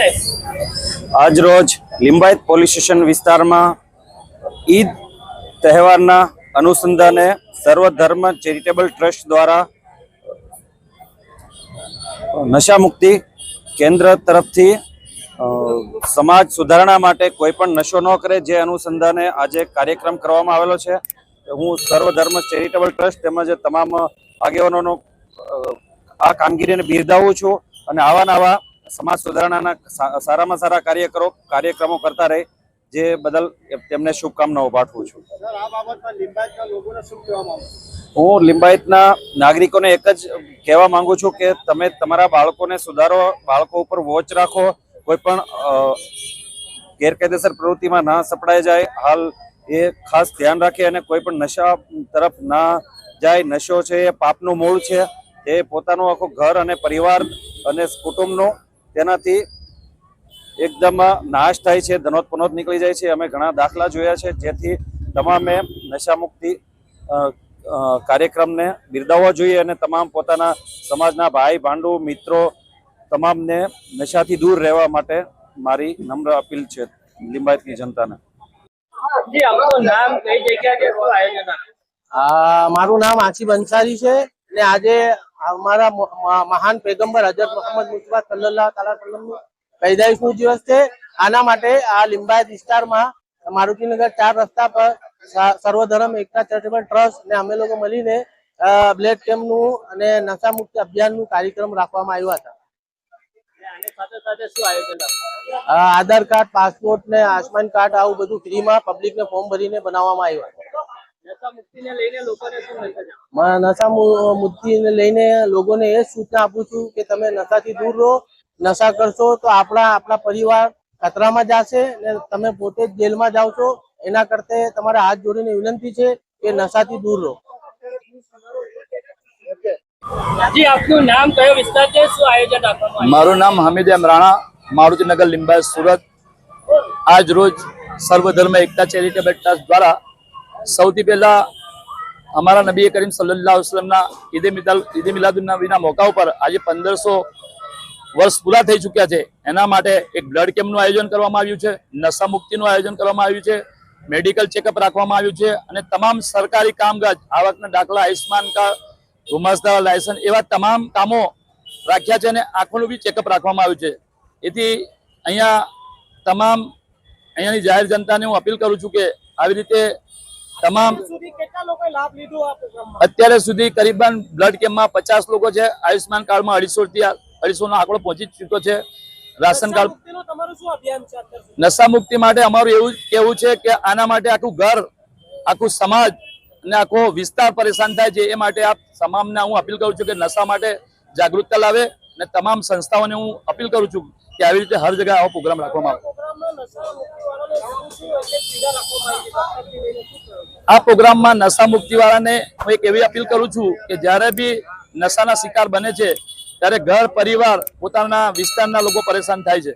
આજ રોજ Limbayat police station વિસ્તારમાં ઈદ તહેવારના અનુસંધાને સર્વધર્મ ચેરિટેબલ ટ્રસ્ટ દ્વારા નશામુક્તિ કેન્દ્ર તરફથી સમાજ સુધારણા માટે કોઈ પણ નશો ન કરે જે અનુસંધાને આજે કાર્યક્રમ કરવામાં આવેલો છે. હું સર્વધર્મ ચેરિટેબલ ટ્રસ્ટ તેમજ તમામ આગેવાનોનો આ કામગીરીને બિરદાવું છું અને આવા નવા સમાજ સુધારણાના સારામાં સારા કાર્યકરો કાર્યક્રમો કરતા રહે જે બદલ તેમને શુભકામનાઓ પાઠવું છું. હું લિંબાયતના નાગરિકોને એક જ કહેવા માંગુ છું કે તમે તમારા બાળકોને સુધારો બાળકો ઉપર વોચ રાખો કોઈ પણ ગેરકાયદેસર પ્રવૃત્તિમાં ના સપડાઈ જાય. હાલ એ ખાસ ધ્યાન રાખે અને કોઈ પણ નશા તરફ ના જાય. નશો છે એ પાપનું મૂળ છે. એ પોતાનું આખું ઘર અને પરિવાર અને કુટુંબનો તેનાથી એકદમ નાશ થાય છે ધનોત પનોત નીકળી જાય છે અમે ઘણા દાખલા જોયા છે જેથી તમામે નશા મુક્તિ અ, અ, કાર્યક્રમને બિરદાવવા જોઈએ અને તમામ પોતાના સમાજના ભાઈ ભાંડુ મિત્રો તમામને નશાથી દૂર રહેવા માટે મારી નમ્ર અપીલ છે લિંબાયતની જનતાને જી આપનું નામ કઈ જગ્યા છે શું આયોજન આ? આ મારું નામ આસિફ બંસારી છે ને આજે અમારા મહાન પેગમ્બર હજરત મોહમ્મદ મુસ્તફા સલ્લલ્લાહુ તાલા સલ્લમનું પેદાઈશનું દિવસ છે. આના માટે આ લિંબાયત વિસ્તારમાં મારુતિનગર ચાર રસ્તા પર સર્વધર્મ એકતા ચેરિટેબલ ટ્રસ્ટ ને અમે લોકો મળીને બ્લેડ કેમ્પનું અને નશા મુક્તિ અભિયાનનું કાર્યક્રમ રાખવામાં આવ્યો હતા? આધાર કાર્ડ પાસપોર્ટ ને આયુષ્માન કાર્ડ આવું બધું ફ્રીમાં પબ્લિકને ફોર્મ ભરીને બનાવવામાં આવ્યું હતા. નશા મુક્તિને લઈને લોકોને એ સૂચના આપું છું કે તમે નશાથી દૂર રહો નશા કરશો તો આપણા આપણા પરિવાર ખતરામાં જશે ને તમે પોતે જ જેલમાં જાઓ છો. એના કરતે તમારે હાથ જોડીને વિનંતી છે કે નશાથી દૂર રહો. જી આપનું નામ કયો વિસ્તાર છે? શું આયોજન રાખવામાં મારું નામ હમીદ એમ રાણા મારુતિનગર લિંબાયત સુરત. આજ રોજ સર્વધર્મ એકતા ચેરિટેબલ ટ્રસ્ટ દ્વારા સૌથી પહેલા અમારા નબી કરીમ સલ્લલ્લાહુ વસલમના ઈદે મિલાદ, ઈદે મિલાદુન નબીના મોકા ઉપર આજે પંદરસો વર્ષ પૂરા થઈ ચૂક્યા છે. એના માટે એક બ્લડ કેમ્પનું આયોજન કરવામાં આવ્યું છે, નશા મુક્તિનું આયોજન કરવામાં આવ્યું છે મેડિકલ ચેકઅપ રાખવામાં આવ્યું છે અને તમામ સરકારી કામકાજ આવકના દાખલા આયુષ્માન કાર્ડ ગુમાસ્તા લાયસન્સ એવા તમામ કામો રાખ્યા છે અને આંખોનું બી ચેકઅપ રાખવામાં આવ્યું છે. એથી અહીંયા તમામ અહીંયાની જાહેર જનતાને હું અપીલ કરું છું કે આવી રીતે તમામ અત્યારે સુધી કરીબન બ્લડ કેમ્પમાં પચાસ લોકો છે આયુષ્યમાન કાર્ડમાં અઢીસો થી અઢીસો નો આંકડો પહોંચી ચૂક્યો છે. રાશન કાર્ડ નશા મુક્તિ માટે અમારું એવું કેવું છે કે આના માટે આખું ઘર આખું સમાજ અને આખો વિસ્તાર પરેશાન થાય છે. એ માટે આપ તમામને હું અપીલ કરું છું કે નશા માટે જાગૃતતા લાવે અને તમામ સંસ્થાઓને હું અપીલ કરું છું કે આવી રીતે હર જગ્યાએ આવો પ્રોગ્રામ રાખવામાં આવે. આ પ્રોગ્રામમાં નશા મુક્તિ વાળાને હું એક એવી અપીલ કરું છું કે જ્યારે બી નશાના શિકાર બને છે, ત્યારે ઘર, પરિવાર પોતાના વિસ્તારના લોકો પરેશાન થાય છે.